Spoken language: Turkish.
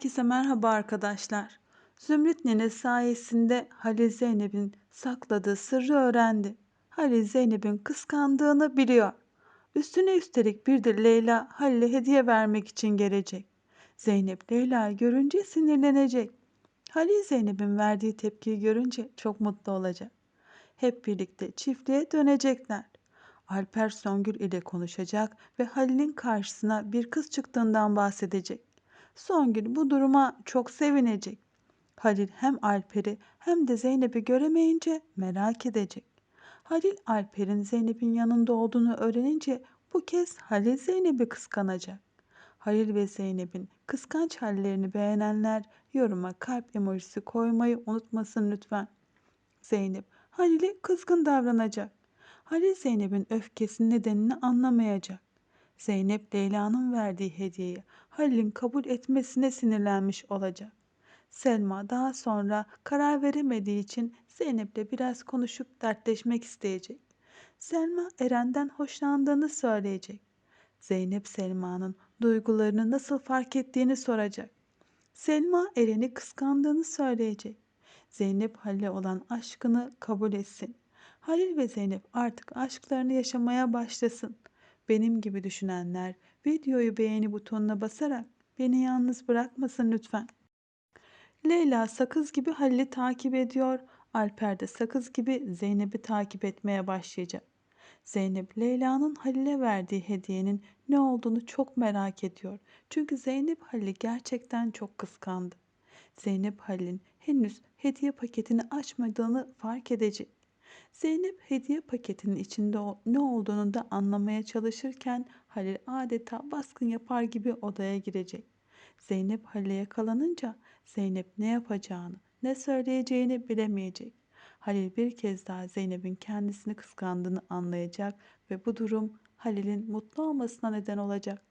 Herkese merhaba arkadaşlar. Zümrüt Nene sayesinde Halil Zeynep'in sakladığı sırrı öğrendi. Halil Zeynep'in kıskandığını biliyor. Üstüne üstelik bir de Leyla Halil'e hediye vermek için gelecek. Zeynep Leyla'yı görünce sinirlenecek. Halil Zeynep'in verdiği tepkiyi görünce çok mutlu olacak. Hep birlikte çiftliğe dönecekler. Alper Songül ile konuşacak ve Halil'in karşısına bir kız çıktığından bahsedecek. Songül bu duruma çok sevinecek. Halil hem Alper'i hem de Zeynep'i göremeyince merak edecek. Halil Alper'in Zeynep'in yanında olduğunu öğrenince bu kez Halil Zeynep'i kıskanacak. Halil ve Zeynep'in kıskanç hallerini beğenenler yoruma kalp emojisi koymayı unutmasın lütfen. Zeynep Halil'e kızgın davranacak. Halil Zeynep'in öfkesinin nedenini anlamayacak. Zeynep Leyla'nın verdiği hediyeyi Halil'in kabul etmesine sinirlenmiş olacak. Selma daha sonra karar veremediği için Zeynep'le biraz konuşup dertleşmek isteyecek. Selma Eren'den hoşlandığını söyleyecek. Zeynep Selma'nın duygularını nasıl fark ettiğini soracak. Selma Eren'i kıskandığını söyleyecek. Zeynep Halil'e olan aşkını kabul etsin. Halil ve Zeynep artık aşklarını yaşamaya başlasın. Benim gibi düşünenler videoyu beğeni butonuna basarak beni yalnız bırakmasın lütfen. Leyla sakız gibi Halil'i takip ediyor. Alper de sakız gibi Zeynep'i takip etmeye başlayacak. Zeynep Leyla'nın Halil'e verdiği hediyenin ne olduğunu çok merak ediyor. Çünkü Zeynep Halil'i gerçekten çok kıskandı. Zeynep Halil'in henüz hediye paketini açmadığını fark edecek. Zeynep hediye paketinin içinde ne olduğunu da anlamaya çalışırken Halil adeta baskın yapar gibi odaya girecek. Zeynep Halil'e yakalanınca Zeynep ne yapacağını, ne söyleyeceğini bilemeyecek. Halil bir kez daha Zeynep'in kendisini kıskandığını anlayacak ve bu durum Halil'in mutlu olmasına neden olacak.